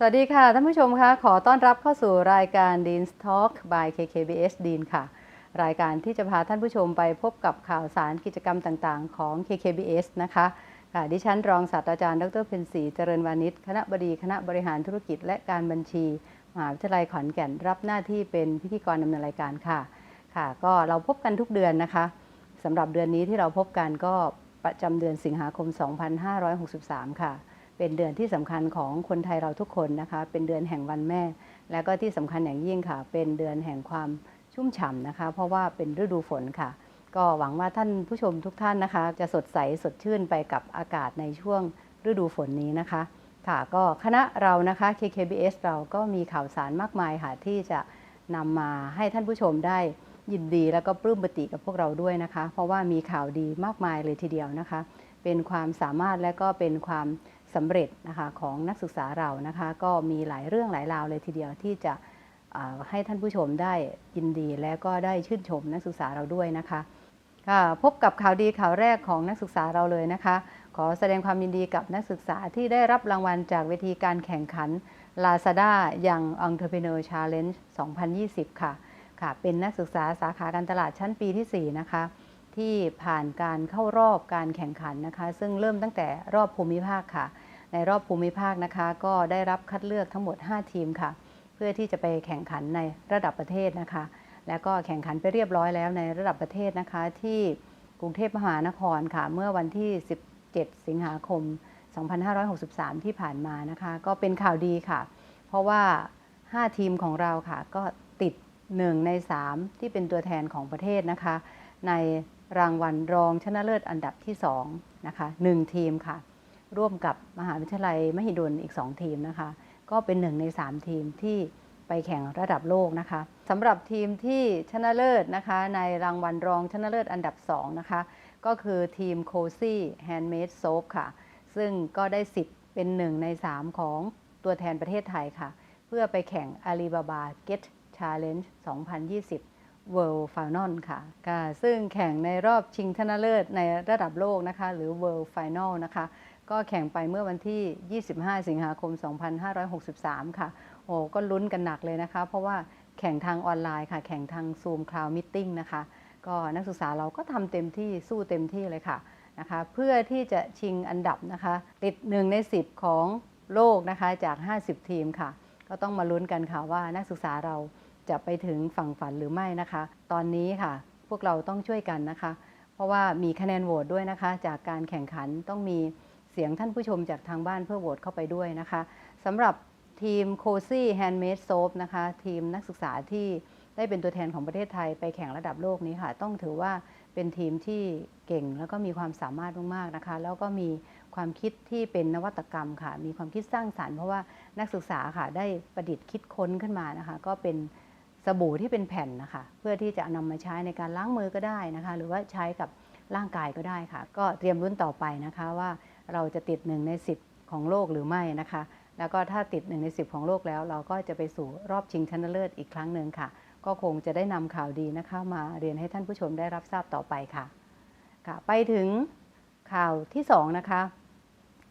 สวัสดีค่ะ ท่านผู้ชมคะขอต้อนรับเข้าสู่รายการ Dean's Talk by KKBS Dean ค่ะ รายการที่จะพาท่านผู้ชมไปพบกับข่าวสารกิจกรรมต่างๆ ของ KKBS นะคะค่ะดิฉันรองศาสตราจารย์ดรเพ็ญศรีเจริญวานิชคณะบดีคณะบริหารธุรกิจและการบัญชี มหาวิทยาลัยขอนแก่นรับหน้าที่เป็นพิธีกรดำเนินรายการค่ะค่ะ ก็เราพบกันทุกเดือนนะคะสำหรับเดือนนี้ที่เราพบกันก็ประจำเดือนสิงหาคม 2563 ค่ะ เป็นเดือนที่สำคัญของคนไทยเราทุกคนนะคะ เป็นเดือนแห่งวันแม่ และก็ที่สำคัญอย่างยิ่งค่ะ เป็นเดือนแห่งความชุ่มฉ่ำนะคะ เพราะว่าเป็นฤดูฝนค่ะ ก็หวังว่าท่านผู้ชมทุกท่านนะคะ จะสดใสสดชื่นไปกับอากาศในช่วงฤดูฝนนี้นะคะค่ะก็คณะเรานะคะ KKBS เราก็มีข่าวสารมากมายค่ะที่จะนำมาให้ท่านผู้ชมได้ยินดีแล้วก็ปลื้มปติกับพวกเราด้วยนะคะ เพราะว่ามีข่าวดีมากมายเลยทีเดียวนะคะ เป็นความสามารถและก็เป็นความ สำเร็จนะคะของนักศึกษาเรานะคะก็มีหลายเรื่องหลายราวเลยทีเดียวที่จะให้ท่านผู้ชมได้ยินดีและก็ได้ชื่นชมนักศึกษาเราด้วยนะคะพบกับข่าวดีข่าวแรกของนักศึกษาเราเลยนะคะ ขอแสดงความยินดีกับนักศึกษาที่ได้รับรางวัลจากเวทีการแข่งขัน Lazada Young Entrepreneur Challenge 2020 ค่ะค่ะ เป็นนักศึกษาสาขาการตลาดชั้นปีที่ 4 นะคะ ที่ผ่านการเข้ารอบการแข่งขันนะคะ ซึ่งเริ่มตั้งแต่รอบภูมิภาคค่ะ ในรอบภูมิภาคนะคะ ก็ได้รับคัดเลือกทั้งหมด 5 ทีมค่ะ เพื่อที่จะไปแข่งขันในระดับประเทศนะคะ แล้วก็แข่งขันไปเรียบร้อยแล้วในระดับประเทศนะคะ ที่กรุงเทพมหานครค่ะ เมื่อวันที่ 17 สิงหาคม 2563 ที่ผ่านมานะคะ ก็เป็นข่าวดีค่ะ เพราะว่า 5 ทีมของเราค่ะ ก็ติด 1 ใน 3 ที่เป็นตัวแทนของประเทศนะคะ ใน รางวัลรองชนะเลิศอันดับที่2นะคะ1ทีมค่ะ ร่วมกับมหาวิทยาลัยมหิดลอีก 2 ทีมนะคะ ก็เป็น1ใน 3 ทีมที่ไปแข่งระดับโลกนะคะสำหรับทีมที่ชนะเลิศนะคะ ในรางวัลรองชนะเลิศอันดับ2นะคะก็คือทีม Cozy Handmade Soap ค่ะ ซึ่งก็ได้สิทธิ์เป็น1ใน 3 ของตัวแทนประเทศไทยค่ะ เพื่อไปแข่ง Alibaba Get Challenge 2020 World Final ค่ะค่ะ ซึ่งแข่งในรอบชิงชนะเลิศในระดับโลกนะคะ หรือ World Final นะคะ ก็แข่งไปเมื่อวันที่ 25 สิงหาคม 2563 ค่ะ โอ้ก็ลุ้นกันหนักเลยนะคะ เพราะว่าแข่งทางออนไลน์ค่ะ แข่งทาง Zoom Cloud Meeting นะคะ ก็นักศึกษาเราก็ทำเต็มที่สู้เต็มที่เลยค่ะนะคะเพื่อที่จะชิงอันดับนะคะ ติด 1 ใน 10 ของโลกนะคะจาก 50 ทีมค่ะ ก็ต้องมาลุ้นกันค่ะว่านักศึกษาเรา จะไปถึงฝั่งฝันหรือไม่นะคะ ตอนนี้ค่ะ พวกเราต้องช่วยกันนะคะ เพราะว่ามีคะแนนโหวตด้วยนะคะ จากการแข่งขันต้องมีเสียงท่านผู้ชมจากทางบ้านเพื่อโหวตเข้าไปด้วยนะคะสำหรับทีม Cozy Handmade Soap นะคะ ทีมนักศึกษาที่ได้เป็นตัวแทนของประเทศไทยไปแข่งระดับโลกนี้ค่ะ ต้องถือว่าเป็นทีมที่เก่งแล้วก็มีความสามารถมากๆนะคะ แล้วก็มีความคิดที่เป็นนวัตกรรมค่ะ มีความคิดสร้างสารรค์เพราะว่านักศึกษาค่ะได้ประดิษฐ์คิดค้นขึ้นมานะคะ ก็เป็น สบู่ที่เป็นแผ่นนะคะ เพื่อที่จะนำมาใช้ในการล้างมือก็ได้นะคะ หรือว่าใช้กับร่างกายก็ได้ค่ะ ก็เตรียมรุ่นต่อไปนะคะว่าเราจะติด1ใน 10 ของโลกหรือไม่นะคะ แล้วก็ถ้าติด1ใน 10 ของโลกแล้ว เราก็จะไปสู่รอบชิงชนะเลิศอีกครั้งหนึ่งค่ะ ก็คงจะได้นำข่าวดีนะคะ มาเรียนให้ท่านผู้ชมได้รับทราบต่อไปค่ะค่ะ ไปถึงข่าวที่2นะคะ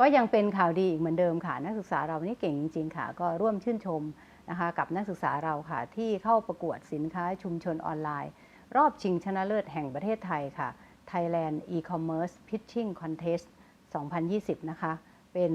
ก็ยังเป็นข่าวดีอีกเหมือนเดิมค่ะ นักศึกษาเรานี่เก่งจริง ๆ ค่ะ ก็ร่วมชื่นชม นะคะกับนักศึกษาเราค่ะ ที่เข้าประกวดสินค้าชุมชนออนไลน์ รอบชิงชนะเลิศแห่งประเทศไทยค่ะ Thailand E-commerce Pitching Contest 2020 นะคะ เป็น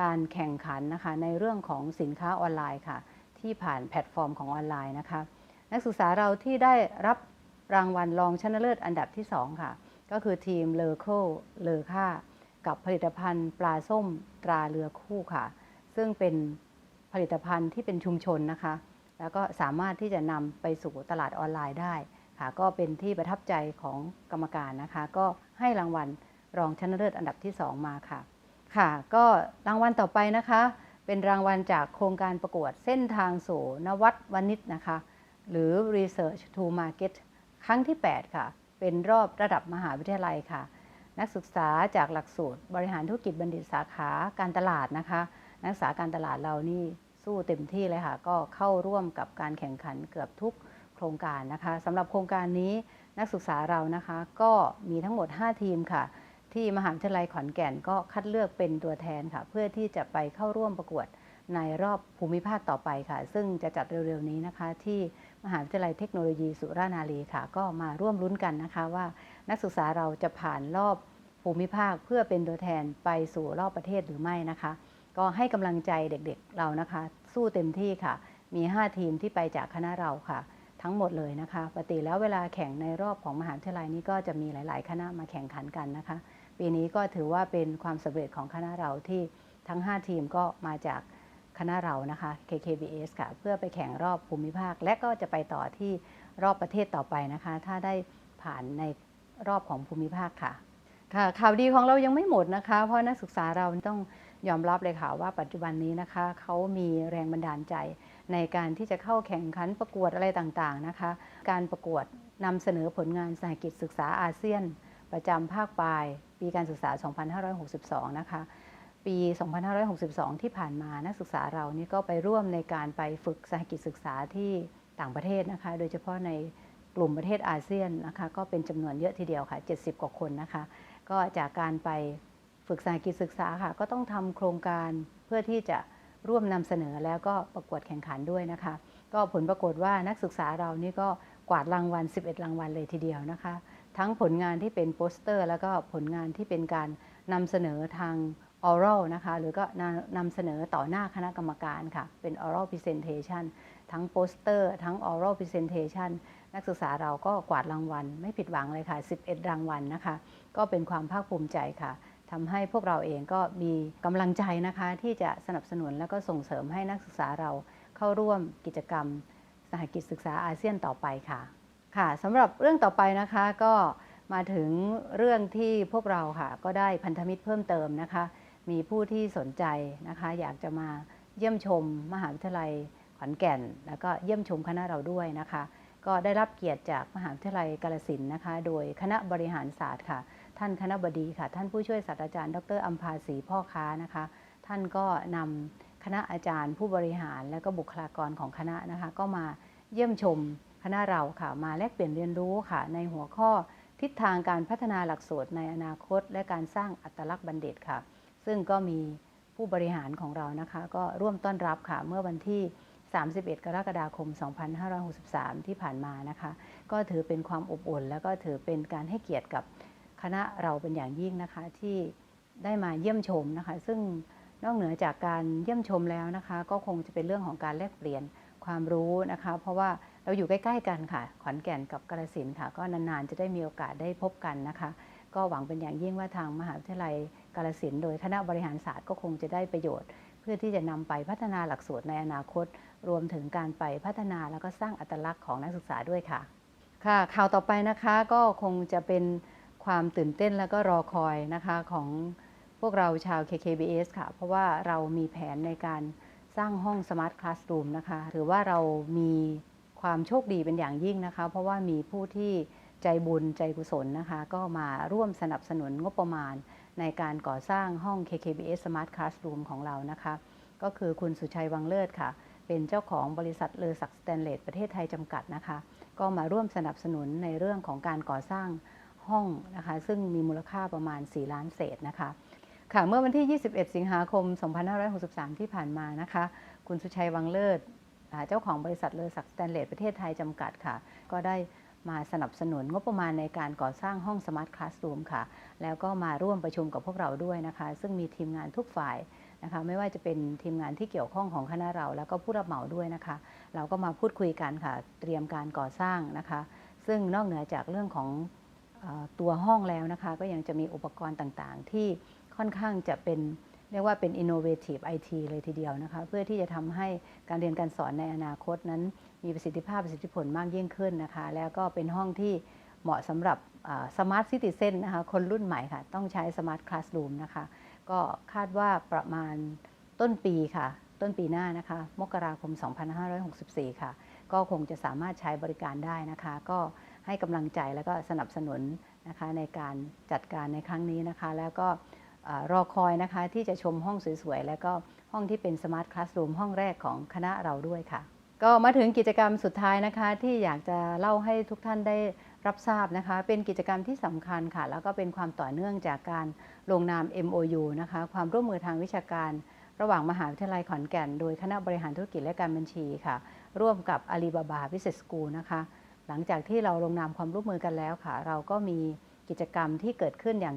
การแข่งขันนะคะในเรื่องของสินค้าออนไลน์ค่ะ ที่ผ่านแพลตฟอร์มของออนไลน์นะคะ นักศึกษาเราที่ได้รับรางวัลรองชนะเลิศอันดับที่ 2 ค่ะ ก็คือทีมเลอโคเลอค่ากับผลิตภัณฑ์ปลาส้มตราเรือคู่ค่ะ ซึ่งเป็น ผลิตภัณฑ์ที่เป็นชุมชนนะคะ แล้วก็สามารถที่จะนำไปสู่ตลาดออนไลน์ได้ค่ะก็เป็นที่ประทับใจของกรรมการนะคะ ก็ให้รางวัลรองชนะเลิศอันดับที่ 2 มาค่ะ ค่ะ ก็รางวัลต่อไปนะคะ เป็นรางวัลจากโครงการประกวดเส้นทางสู่นวัตวนิชนะคะ หรือ Research to Market ครั้งที่ 8 ค่ะ เป็นรอบระดับมหาวิทยาลัยค่ะ นักศึกษาจากหลักสูตร บริหารธุรกิจบัณฑิตสาขาการตลาดนะคะ นักศึกษาการตลาดเรานี่ สู้เต็มที่เลยค่ะ ก็เข้าร่วมกับการแข่งขันเกือบทุกโครงการนะคะสำหรับโครงการนี้นักศึกษาเรานะคะ ก็มีทั้งหมด 5 ทีมค่ะ ที่มหาวิทยาลัยขอนแก่นก็คัดเลือกเป็นตัวแทนค่ะ เพื่อที่จะไปเข้าร่วมประกวดในรอบภูมิภาคต่อไปค่ะ ซึ่งจะจัดเร็วๆนี้นะคะ ที่มหาวิทยาลัยเทคโนโลยีสุรานารีค่ะ ก็มาร่วมลุ้นกันนะคะว่า นักศึกษาเราจะผ่านรอบภูมิภาคเพื่อเป็นตัวแทนไปสู่รอบประเทศหรือไม่นะคะ ก็ให้กำลังใจเด็กๆเรานะคะ สู้เต็มที่ค่ะ มี 5 ทีมที่ไปจากคณะเราค่ะ ทั้งหมดเลยนะคะปกติแล้วเวลาแข่งในรอบของมหาวิทยาลัยนี้ก็จะมีหลาย ๆ คณะมาแข่งขันกันนะคะ ปีนี้ก็ถือว่าเป็นความสำเร็จของคณะเราที่ทั้ง 5 ทีมก็มาจากคณะเรานะคะ KKBS ค่ะ เพื่อไปแข่งรอบภูมิภาค และก็จะไปต่อที่รอบประเทศต่อไปนะคะ ถ้าได้ผ่านในรอบของภูมิภาคค่ะค่ะข่าวดีของเรายังไม่หมดนะคะ เพราะนักศึกษาเราต้อง ยอมรับเลยค่ะว่าปัจจุบันนี้นะคะเขามีแรงบันดาลใจ ในการที่จะเข้าแข่งขันประกวดอะไรต่างๆนะคะ การประกวดนำเสนอผลงานสหกิจศึกษาอาเซียน ประจำภาคปลาย ปีการศึกษา 2562 นะคะ ปี 2562 ที่ผ่านมานักศึกษาเรานี่ก็ไปร่วมในการไปฝึกสหกิจศึกษาที่ต่างประเทศนะคะ โดยเฉพาะในกลุ่มประเทศอาเซียนนะคะ ก็เป็นจำนวนเยอะทีเดียวค่ะ 70 กว่าคนนะคะ ก็จากการไป ฝึกสหกิจศึกษาค่ะ ก็ต้องทำโครงการเพื่อที่จะร่วมนำเสนอแล้วก็ประกวดแข่งขันด้วยนะคะ ก็ผลปรากฏว่านักศึกษาเรานี่ก็กวาดรางวัล 11 รางวัลเลยทีเดียวนะคะ ทั้งผลงานที่เป็นโปสเตอร์ แล้วก็ผลงานที่เป็นการนำเสนอทาง oral นะคะ หรือก็นำเสนอต่อหน้าคณะกรรมการค่ะ เป็น oral presentation ทั้งโปสเตอร์ ทั้ง oral presentation นักศึกษาเราก็กวาดรางวัล ไม่ผิดหวังเลยค่ะ 11 รางวัลนะคะ ก็เป็นความภาคภูมิใจค่ะ ทำให้พวกเราเองก็มีกำลังใจนะคะที่จะสนับสนุนแล้วก็ส่งเสริมให้นักศึกษาเราเข้าร่วมกิจกรรม สหกิจศึกษาอาเซียนต่อไปค่ะค่ะสำหรับเรื่องต่อไปนะคะก็มาถึงเรื่องที่พวกเราค่ะ ก็ได้พันธมิตรเพิ่มเติมนะคะ มีผู้ที่สนใจนะคะ อยากจะมาเยี่ยมชมมหาวิทยาลัยขอนแก่น แล้วก็เยี่ยมชมคณะเราด้วยนะคะ ก็ได้รับเกียรติจากมหาวิทยาลัยกาลสินนะคะ โดยคณะบริหารศาสตร์ค่ะ ท่านคณะบดีค่ะ ท่านผู้ช่วยศาสตราจารย์ ดรอัมพาศีพ่อค้านะคะ ท่านก็นำคณะอาจารย์ผู้บริหารและก็บุคลากรของคณะนะคะ ก็มาเยี่ยมชมคณะเราค่ะ มาแลกเปลี่ยนเรียนรู้ค่ะ ในหัวข้อทิศทางการพัฒนาหลักสูตรในอนาคต และการสร้างอัตลักษณ์บัณฑิตค่ะ ซึ่งก็มีผู้บริหารของเรานะคะ ก็ร่วมต้อนรับค่ะเมื่อวันที่ 31 กรกฎาคม 2563 ที่ผ่านมานะคะ ก็ถือเป็นความอบอุ่น แล้วก็ถือเป็นการให้เกียรติกับ คณะเราเป็นอย่างยิ่งนะคะที่ได้มาเยี่ยมชมนะคะ ซึ่งนอกเหนือจากการเยี่ยมชมแล้วนะคะ ก็คงจะเป็นเรื่องของการแลกเปลี่ยนความรู้นะคะ เพราะว่าเราอยู่ใกล้ๆกันค่ะ ขอนแก่นกับกาฬสินค่ะ ก็นานๆจะได้มีโอกาสได้พบกันนะคะ ก็หวังเป็นอย่างยิ่งว่าทางมหาวิทยาลัยกาฬสินโดยคณะบริหารศาสตร์ก็คงจะได้ประโยชน์ เพื่อที่จะนำไปพัฒนาหลักสูตรในอนาคต รวมถึงการไปพัฒนาแล้วก็สร้างอัตลักษณ์ของนักศึกษาด้วยค่ะ ค่ะข่าวต่อไปนะคะก็คงจะเป็น ความตื่นเต้นแล้วก็รอคอยนะคะของพวกเราชาว KKBS ค่ะ เพราะว่าเรามีแผนในการสร้างห้อง Smart Classroom นะคะหรือว่าเรามีความโชคดีเป็นอย่างยิ่งนะคะ เพราะว่ามีผู้ที่ใจบุญใจกุศลนะคะ ก็มาร่วมสนับสนุนงบประมาณ ในการก่อสร้างห้อง KKBS Smart Classroom ของเรานะคะ ก็คือคุณสุชัยวังเลิศค่ะ เป็นเจ้าของบริษัทเลอศักสแตนเลสประเทศไทยจำกัดนะคะ ก็มาร่วมสนับสนุนในเรื่องของการก่อสร้าง ห้องนะคะซึ่งมีมูลค่าประมาณ 4 ล้านเศษนะคะค่ะเมื่อวันที่ 21 สิงหาคม 2563 ที่ผ่านมานะคะ คุณสุชัยวังเลิศเจ้าของบริษัทเลอศักสแตนเลสประเทศไทยจำกัดค่ะ ก็ได้มาสนับสนุนงบประมาณในการก่อสร้างห้อง Smart Classroom ค่ะ แล้วก็มาร่วมประชุมกับพวกเราด้วยนะคะ ซึ่งมีทีมงานทุกฝ่ายนะคะ ไม่ว่าจะเป็นทีมงานที่เกี่ยวข้องของคณะเรา แล้วก็ผู้รับเหมาด้วยนะคะ เราก็มาพูดคุยกันค่ะ เตรียมการก่อสร้างนะคะ ซึ่งนอกเหนือจากเรื่องของ ตัวห้องแล้วนะคะ ก็ยังจะมีอุปกรณ์ต่างๆ ที่ค่อนข้างจะเป็นเรียกว่าเป็น innovative IT เลยทีเดียวนะคะ เพื่อที่จะทำให้การเรียนการสอนในอนาคตนั้น มีประสิทธิภาพประสิทธิผลมากยิ่งขึ้นนะคะ แล้วก็เป็นห้องที่เหมาะสำหรับสมาร์ทซิติเซนนะคะ คนรุ่นใหม่ค่ะ ต้องใช้สมาร์ทคลาส o ูมนะคะ ก็คาดว่าประมาณต้นปีค่ะ ต้นปีหน้านะคะ มกราคม 2564 ค่ะ ก็คงจะสามารถใช้บริการได้นะคะ ก็ ให้กำลังใจแล้วก็สนับสนุนนะคะในการจัดการในครั้งนี้นะคะ แล้วก็รอคอยนะคะที่จะชมห้องสวยๆ แล้วก็ห้องที่เป็นสมาร์ทคลาส o ูมห้องแรกของคณะเราด้วยค่ะ ก็มาถึงกิจกรรมสุดท้ายนะคะ ที่อยากจะเล่าให้ทุกท่านได้รับทราบนะคะ เป็นกิจกรรมที่สำคัญค่ะ แล้วก็เป็นความต่อเนื่องจากการลงนาม MOU นะคะ ความร่วมมือทางวิชาการ ระหว่างมหาวิทยาลัยขอนแก่น โดยคณะบริหารธุรกิจและการบัญชีค่ะ ร่วมกับ Alibaba Business School นะคะ หลังจากที่เราลงนามความร่วมมือกันแล้วค่ะ เราก็มีกิจกรรมที่เกิดขึ้นอย่าง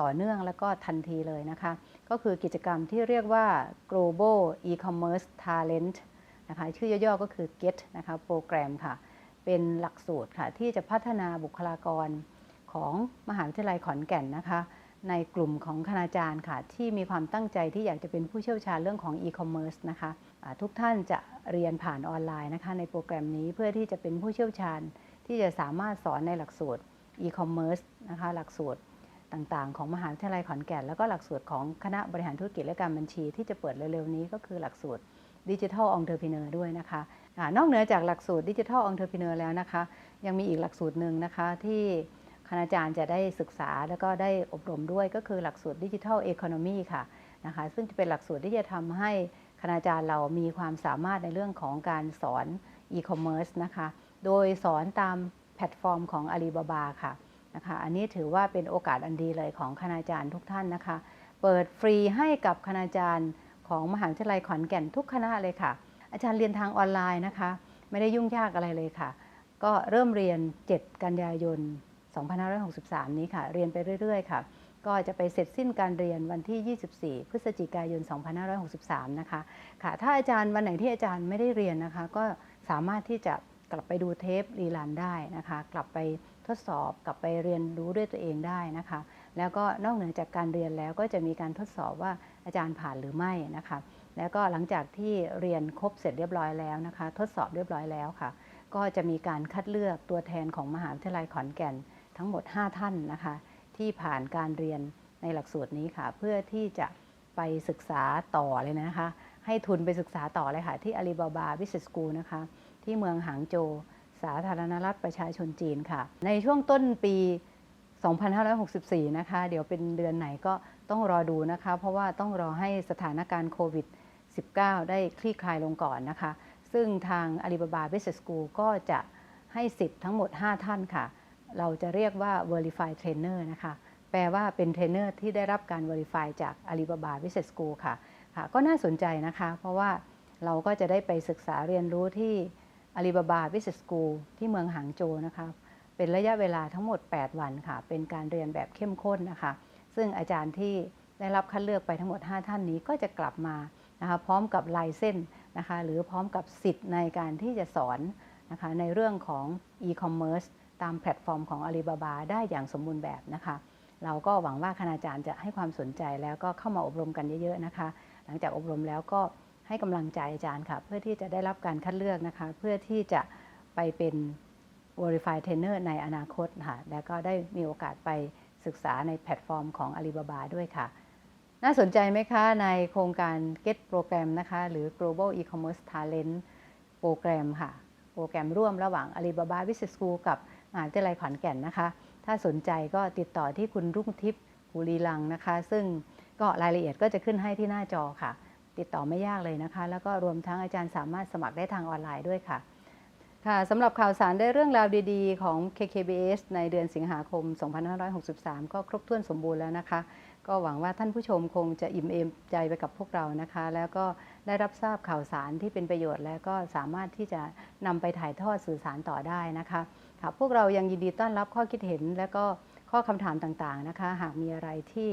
ต่อเนื่องแล้วก็ทันทีเลยนะคะ ก็คือกิจกรรมที่เรียกว่า Global E-commerce Talent นะคะชื่อย่อๆก็คือ GET นะคะโปรแกรมค่ะ เป็นหลักสูตรค่ะ ที่จะพัฒนาบุคลากรของมหาวิทยาลัยขอนแก่นนะคะ ในกลุ่มของคณาจารย์ค่ะ ที่มีความตั้งใจที่อยากจะเป็นผู้เชี่ยวชาญเรื่องของ e-commerce นะคะะทุกท่านจะเรียนผ่านออนไลน์นะคะ ในโปรแกรมนี้เพื่อที่จะเป็นผู้เชี่ยวชาญ ที่จะสามารถสอนในหลักสูตร e-commerce นะคะหลักสูตรต่างๆ ของมหาวิทยาลัยขอนแก่น แล้วก็หลักสูตรของคณะบริหารธุรกิจและการบัญชี ที่จะเปิดเร็วๆนี้ก็คือหลักสูตรดิจิทัลองเทอร์พิเนอร์ด้วยนะคะอนอกเหนือจากหลักสูตรดิจิทัลองเทอร์พิเนอร์แล้วนะคะ ยังมีอีกหลักสูตรหนึ่งนะคะที่ คณาจารย์จะได้ศึกษาแล้วก็ได้อบรมด้วยก็คือหลักสูตรดิจิทัลเอคอนมีค่ะนะคะซึ่งจะเป็นหลักสูตรที่จะทำให้คณาจารย์เรามีความสามารถในเรื่องของการสอนอีคอมเมิร์ซนะคะ โดยสอนตามแพลตฟอร์มของ Alibaba ค่ะนะคะ อันนี้ถือว่าเป็นโอกาสอันดีเลยของคณาจารย์ทุกท่านนะคะ เปิดฟรีให้กับคณาจารย์ของมหาวิทยาลัยขอนแก่นทุกคณะเลยค่ะ อาจารย์เรียนทางออนไลน์นะคะ ไม่ได้ยุ่งยากอะไรเลยค่ะ ก็เริ่มเรียน 7 กันยายน 2563 นี้ค่ะ เรียนไปเรื่อย ๆ ค่ะ ก็จะไปเสร็จสิ้นการเรียนวันที่ 24 พฤศจิกายน 2563 นะคะ ค่ะ ถ้าอาจารย์วันไหนที่อาจารย์ไม่ได้เรียนนะคะ ก็สามารถที่จะกลับไปดูเทปรีลันได้นะคะ กลับไปทดสอบ กลับไปเรียนรู้ด้วยตัวเองได้นะคะ แล้วก็นอกเหนือจากการเรียนแล้วก็จะมีการทดสอบว่าอาจารย์ผ่านหรือไม่นะคะ แล้วก็หลังจากที่เรียนครบเสร็จเรียบร้อยแล้วนะคะ ทดสอบเรียบร้อยแล้วค่ะ ก็จะมีการคัดเลือกตัวแทนของมหาวิทยาลัยขอนแก่น ทั้งหมด 5 ท่านนะคะ ที่ผ่านการเรียนในหลักสูตรนี้ค่ะ เพื่อที่จะไปศึกษาต่อเลยนะคะ ให้ทุนไปศึกษาต่อเลยค่ะ ที่อาลีบาบาวิสสกูนะคะ ที่เมืองหางโจวสาธารณรัฐประชาชนจีนค่ะ ในช่วงต้นปี 2564 นะคะ เดี๋ยวเป็นเดือนไหนก็ต้องรอดูนะคะ เพราะว่าต้องรอให้สถานการณ์โควิด 19 ได้คลี่คลายลงก่อนนะคะ ซึ่งทาง Alibaba Business School ก็จะให้สิทธิ์ทั้งหมด 5 ท่านค่ะ เราจะเรียกว่า Verify Trainer นะคะ แปลว่าเป็นเทรนเนอร์ที่ได้รับการ Verify จาก Alibaba Business School ค่ะค่ะ ก็น่าสนใจนะคะ เพราะว่าเราก็จะได้ไปศึกษาเรียนรู้ที่ Alibaba Business School ที่เมืองหางโจวนะคะ เป็นระยะเวลาทั้งหมด 8 วันค่ะ เป็นการเรียนแบบเข้มข้นนะคะ ซึ่งอาจารย์ที่ได้รับคัดเลือกไปทั้งหมด 5 ท่านนี้ก็จะกลับมานะคะพร้อมกับลายเส้นนะคะ หรือพร้อมกับสิทธิ์ในการที่จะสอนนะคะในเรื่องของ e-commerce ตามแพลตฟอร์มของ Alibaba ได้อย่างสมบูรณ์แบบนะคะ เราก็หวังว่าคณาจารย์จะให้ความสนใจแล้วก็เข้ามาอบรมกันเยอะๆนะคะ หลังจากอบรมแล้วก็ให้กำลังใจอาจารย์ค่ะ เพื่อที่จะได้รับการคัดเลือกนะคะ เพื่อที่จะไปเป็น Verify Trainer ในอนาคตค่ะแล้วก็ได้มีโอกาสไปศึกษาในแพลตฟอร์มของ Alibaba ด้วยค่ะ น่าสนใจไหมคะในโครงการ Get โปรแกรมนะคะ หรือ Global E-commerce Talent โปรแกรมค่ะ โปรแกรมร่วมระหว่าง Alibaba Business School กับ มหาวิทยาลัยขอนแก่นนะคะ ถ้าสนใจก็ติดต่อที่คุณรุ่งทิพย์ภูรีลังนะคะ ซึ่งก็รายละเอียดก็จะขึ้นให้ที่หน้าจอค่ะ ติดต่อไม่ยากเลยนะคะ แล้วก็รวมทั้งอาจารย์สามารถสมัครได้ทางออนไลน์ด้วยค่ะ ค่ะสำหรับข่าวสารได้เรื่องราวดีๆ ของ KKBS ในเดือนสิงหาคม 2563 ก็ครบถ้วนสมบูรณ์แล้วนะคะ ก็หวังว่าท่านผู้ชมคงจะอิ่มเอมใจไปกับพวกเรานะคะ แล้วก็ได้รับทราบข่าวสารที่เป็นประโยชน์ แล้วก็สามารถที่จะนำไปถ่ายทอดสื่อสารต่อได้นะคะ ค่ะพวกเรายังยินดีต้อนรับข้อคิดเห็น และก็ข้อคำถามต่างๆนะคะ หากมีอะไรที่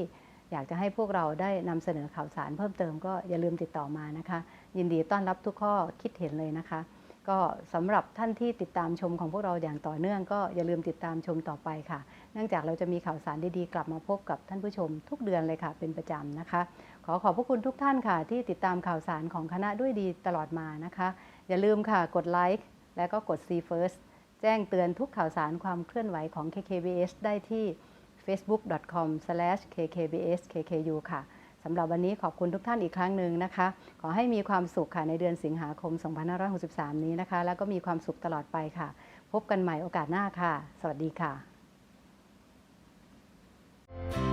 อยากจะให้พวกเราได้นำเสนอข่าวสารเพิ่มเติมก็อย่าลืมติดต่อมานะคะ ยินดีต้อนรับทุกข้อคิดเห็นเลยนะคะ ก็สำหรับท่านที่ติดตามชมของพวกเราอย่างต่อเนื่อง ก็อย่าลืมติดตามชมต่อไปค่ะ เนื่องจากเราจะมีข่าวสารดีๆกลับมาพบกับท่านผู้ชมทุกเดือนเลยค่ะ เป็นประจำนะคะ ขอขอบพระคุณทุกท่านค่ะ ที่ติดตามข่าวสารของคณะด้วยดีตลอดมานะคะ อย่าลืมค่ะกดไลค์และก็กด See First จ้งเตือนทุกข่าวสารความเคลื่อนไหวของ KKBS ได้ที่ facebook.com/kkbskku ค่ะ สำหรับวันนี้ขอบคุณทุกท่านอีกครั้งหนึ่งนะคะ ขอให้มีความสุขค่ะในเดือนสิงหาคม 2563 นี้นะคะ แล้วก็มีความสุขตลอดไปค่ะ พบกันใหม่โอกาสหน้าค่ะ สวัสดีค่ะ